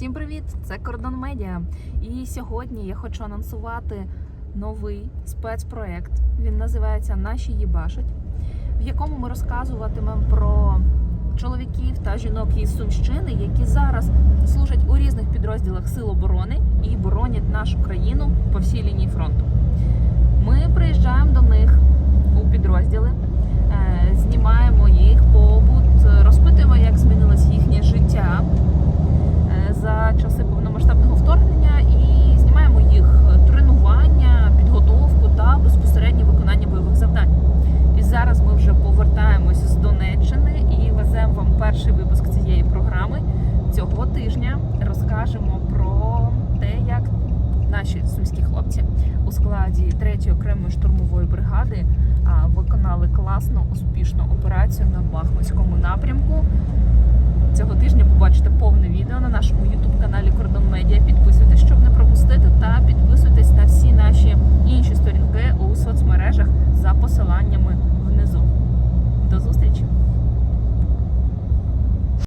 Всім привіт! Це Кордон Медіа. І сьогодні я хочу анонсувати новий спецпроект. Він називається Наші їбашать, в якому ми розказуватимемо про чоловіків та жінок із Сумщини, які зараз служать у різних підрозділах Сил оборони і боронять нашу країну по всій лінії фронту. перший випуск цієї програми. Цього тижня розкажемо про те, як наші сумські хлопці у складі 3-ї окремої штурмової бригади виконали класну успішну операцію на Бахмутському напрямку. Цього тижня побачите повне відео на нашому ютуб-каналі Кордон Медіа. Підписуйтесь, щоб не пропустити, та підписуйтесь на всі наші інші сторінки у соцмережах за посиланням.